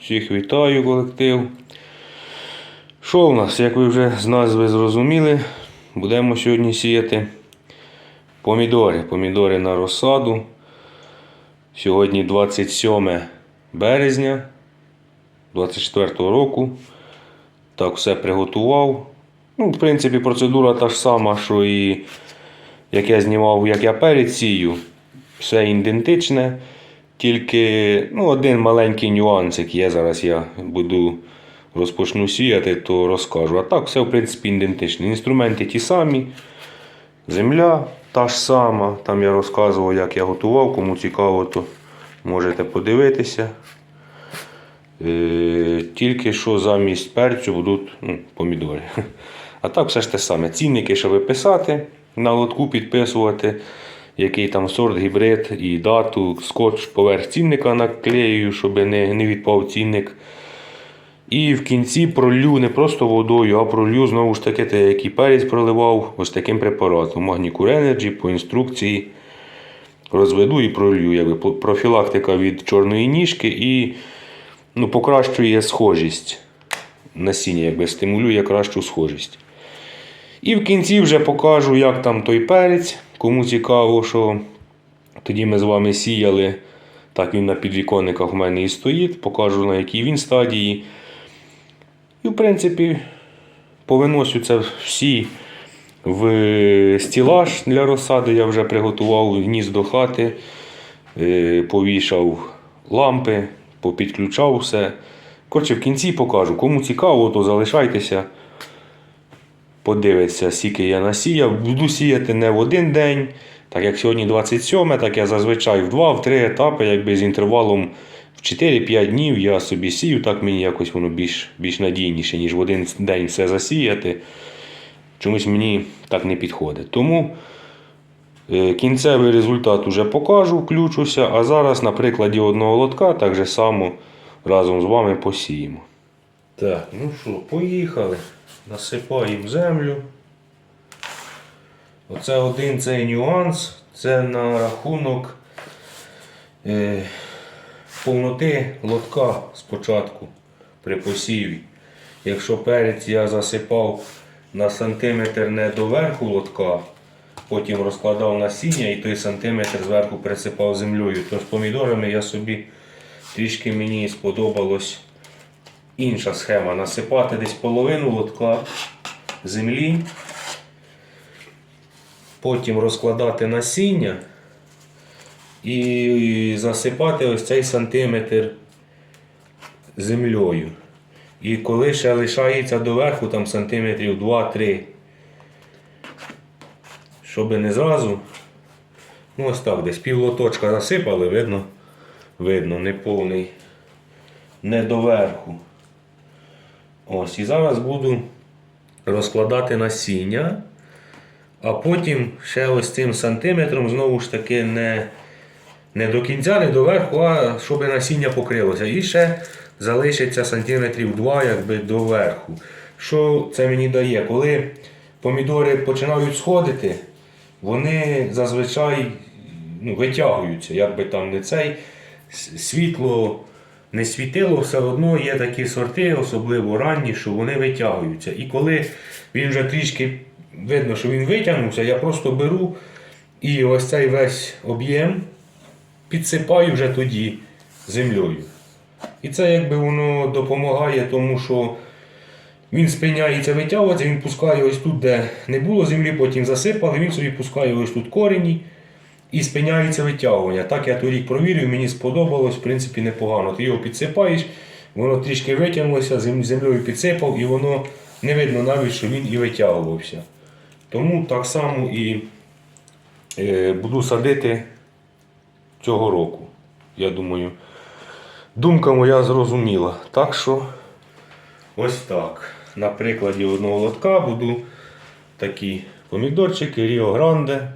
Всіх вітаю, колектив. Що в нас, як ви вже з назви зрозуміли, будемо сьогодні сіяти помідори. Помідори на розсаду. Сьогодні 27 березня 24 року. Так, все приготував. Ну, в принципі, процедура та ж сама, що і як я знімав, як я перед сію. Все ідентичне. Тільки ну, один маленький нюансик є. Зараз я буду розпочну сіяти, то розкажу. А так, все в принципі ідентичне. Інструменти ті самі. Земля та ж сама. Там я розказував, як я готував. Кому цікаво, то можете подивитися. Е, Тільки що замість перцю будуть ну, помідори. А так все ж те саме. Цінники, щоб виписати, на лотку підписувати, який там сорт, гібрид і дату, скотч поверх цінника наклею, щоб не, не відпав цінник. І в кінці пролью не просто водою, а пролью знову ж таки, те, який перець проливав ось таким препаратом. Magnicure Energy по інструкції розведу і пролью. Якби профілактика від чорної ніжки і ну, покращує схожість насіння, якби стимулює кращу схожість. І в кінці вже покажу, як там той перець. Кому цікаво, що тоді ми з вами сіяли. Так він на підвіконниках в мене і стоїть. Покажу на якій він стадії. І в принципі повиносю це всі в стілаж для розсади. Я вже приготував, вніс до хати, е, повішав лампи, попідключав все. Коротше, в кінці покажу. Кому цікаво, то залишайтеся. Подивиться, скільки я насіяв. Буду сіяти не в один день. Так як сьогодні 27, так я зазвичай в 2-3 етапи, якби з інтервалом в 4-5 днів я собі сію, так мені якось воно більш, більш надійніше, ніж в один день все засіяти. Чомусь мені так не підходить. Тому е, кінцевий результат уже покажу, включуся, а зараз на прикладі одного лотка так же само разом з вами посіємо. Так, ну що, поїхали. Насипаємо землю. Оце один цей нюанс. Це на рахунок е, повноти лотка спочатку при посіві. Якщо перець я засипав на сантиметр не до верху лотка, потім розкладав насіння і той сантиметр зверху присипав землею, то з помідорами я собі трішки мені сподобалось інша схема. Насипати десь половину лотка землі, потім розкладати насіння. І засипати ось цей сантиметр землею. І коли ще лишається доверху там сантиметрів 2-3, щоб не зразу, ну ось так, десь. Пів лоточка засипали, видно, видно, не повний, не доверху. Ось, і зараз буду розкладати насіння, а потім ще ось цим сантиметром знову ж таки не, не до кінця, не до верху, а щоб насіння покрилося. І ще залишиться сантиметрів 2 якби до верху. Що це мені дає? Коли помідори починають сходити, вони зазвичай ну, витягуються, якби там не цей світло не світило, все одно є такі сорти, особливо ранні, що вони витягуються. І коли він вже трішки видно, що він витягнувся, я просто беру і ось цей весь об'єм підсипаю вже тоді землею. І це якби воно допомагає, тому що він спиняється витягуватися, він пускає ось тут, де не було землі, потім засипали, він собі пускає ось тут корені і спиняється витягування. Так я торік провірив, мені сподобалось, в принципі, непогано. Ти його підсипаєш, воно трішки витягнулося, землею підсипав, і воно не видно навіть, що він і витягувався. Тому так само і е, буду садити цього року. Я думаю, думка моя зрозуміла. Так що ось так. На прикладі одного лотка буду такі помідорчики Ріо Гранде.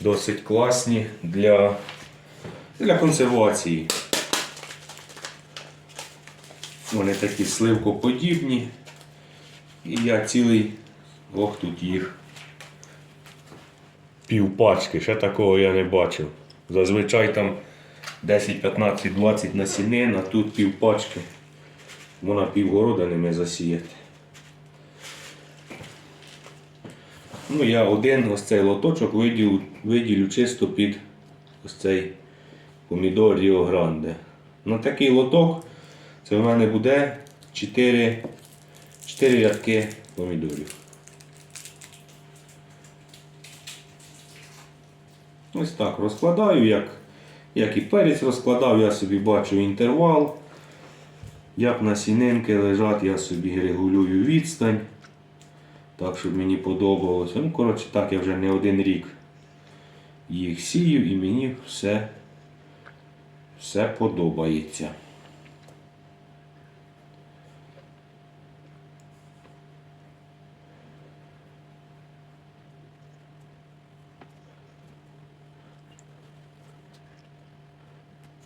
Досить класні для, для консервації. Вони такі сливкоподібні. І я цілий, ох тут їх півпачки, ще такого я не бачив. Зазвичай там 10, 15, 20 насінин, а тут півпачки. Можна півгорода ними засіяти. Ну, я один ось цей лоточок виділю, виділю чисто під ось цей помідор Ріо Гранде. На такий лоток це в мене буде 4, 4 рядки помідорів. Ось так розкладаю, як, як і перець розкладав, я собі бачу інтервал. Як насінинки лежать, я собі регулюю відстань. Так, щоб мені подобалося. Ну, коротше, так я вже не один рік їх сію і мені все, все подобається.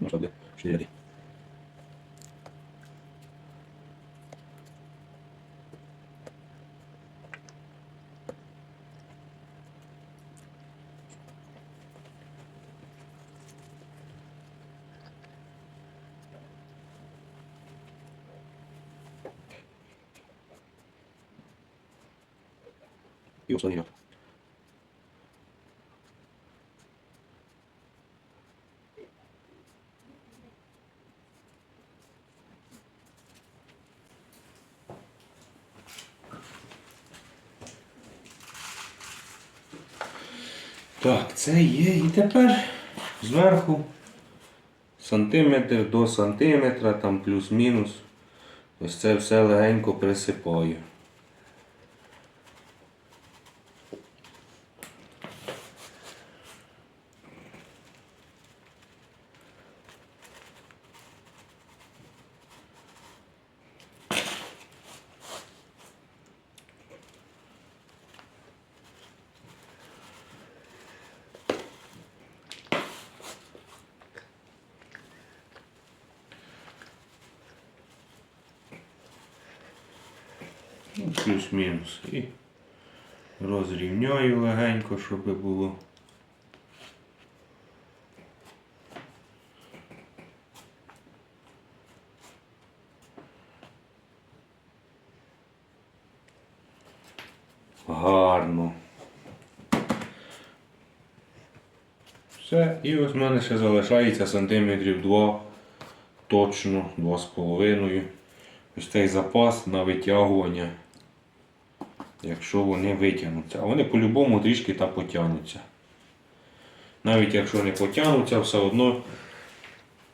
Ну, що І останній. Так, це є. І тепер зверху сантиметр до сантиметра, там плюс-мінус. Ось це все легенько присипаю. Плюс-мінус. І розрівняю легенько, щоб було. Гарно. Все, і ось в мене ще залишається сантиметрів 2, точно 2,5. Ось цей запас на витягування, якщо вони витягнуться. А вони по-любому трішки та потягнуться. Навіть якщо не потягнуться, все одно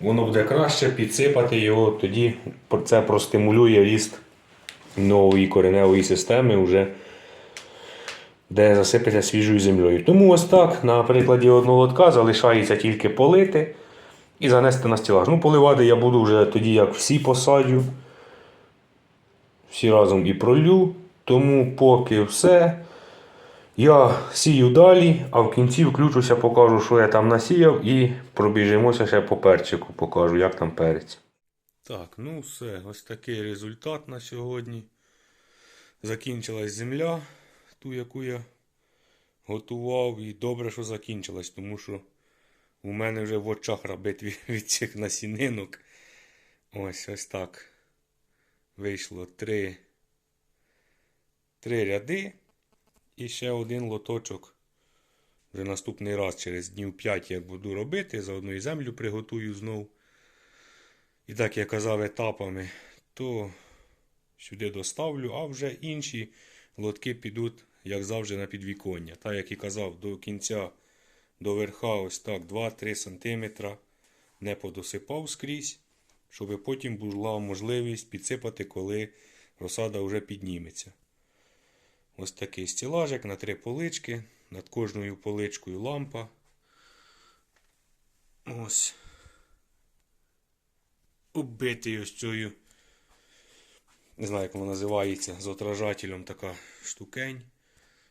воно буде краще підсипати його, тоді це простимулює ріст нової кореневої системи, вже, де засипеться свіжою землею. Тому ось так, на прикладі одного лотка залишається тільки полити і занести на стілаж. Ну, поливати я буду вже тоді, як всі посадю всі разом і пролю. Тому поки все. Я сію далі, а в кінці включуся, покажу, що я там насіяв, і пробіжимося ще по перчику, покажу, як там перець. Так, ну все, ось такий результат на сьогодні. Закінчилась земля, ту, яку я готував, і добре, що закінчилась, тому що у мене вже в очах рабить від, від цих насінинок. Ось ось так вийшло три, три ряди і ще один лоточок. Вже наступний раз через днів 5 як буду робити, заодно і землю приготую знов. І так я казав етапами, то сюди доставлю, а вже інші лотки підуть, як завжди, на підвіконня. Так як і казав, до кінця до верха ось так 2-3 см не подосипав скрізь щоб потім була можливість підсипати, коли розсада вже підніметься. Ось такий стілажик на три полички. Над кожною поличкою лампа. Ось. Оббитий ось цією. Не знаю, як воно називається, з отражателем така штукень,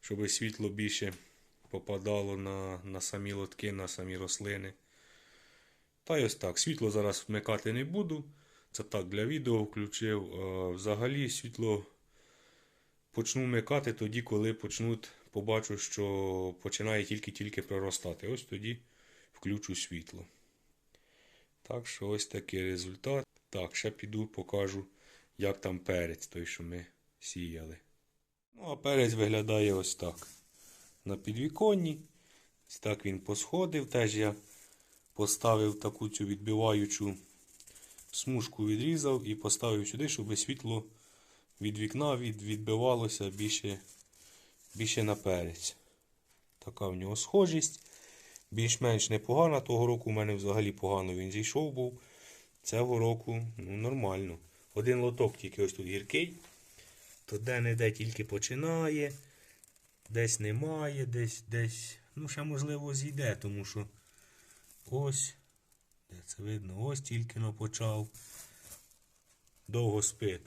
щоб світло більше попадало на, на самі лотки, на самі рослини. Та й ось так. Світло зараз вмикати не буду. Це так для відео включив. А Взагалі світло почну вмикати тоді, коли почнуть, побачу, що починає тільки-тільки проростати. Ось тоді включу світло. Так що ось такий результат. Так, ще піду покажу, як там перець, той, що ми сіяли. Ну, а перець виглядає ось так. На підвіконні. Ось так він посходив. Теж я поставив таку цю відбиваючу смужку відрізав і поставив сюди, щоб світло від вікна від, відбивалося більше, більше на перець. Така в нього схожість. Більш-менш непогана. Того року у мене взагалі погано він зійшов був. Цього року ну, нормально. Один лоток тільки ось тут гіркий. То де-не-де тільки починає. Десь немає, десь, десь. Ну, ще можливо зійде, тому що ось. Де це видно? Ось тільки но почав. Довго спит.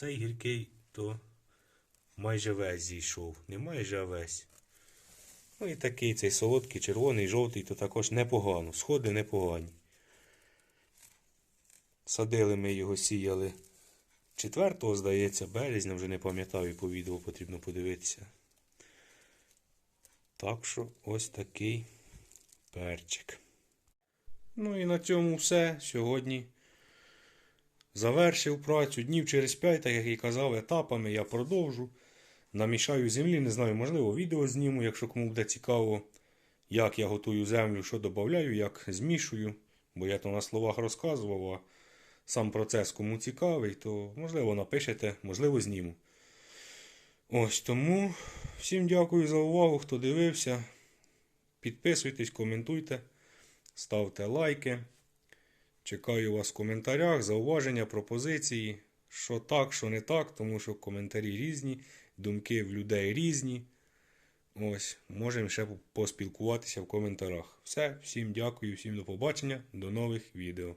Цей гіркий то майже весь зійшов. Не майже, а весь. Ну і такий цей солодкий, червоний, жовтий, то також непогано. Сходи непогані. Садили ми його, сіяли 4, здається, березня, вже не пам'ятаю, по відео потрібно подивитися. Так що ось такий перчик. Ну і на цьому все. Сьогодні завершив працю. Днів через 5, так як і казав, етапами я продовжу. Намішаю землі, не знаю, можливо, відео зніму, якщо кому буде цікаво, як я готую землю, що додаю, як змішую. Бо я то на словах розказував, а сам процес кому цікавий, то можливо напишете, можливо, зніму. Ось тому всім дякую за увагу, хто дивився. Підписуйтесь, коментуйте, ставте лайки. Чекаю вас в коментарях, зауваження, пропозиції. Що так, що не так, тому що коментарі різні, думки в людей різні. Ось, можемо ще поспілкуватися в коментарях. Все, всім дякую, всім до побачення, до нових відео.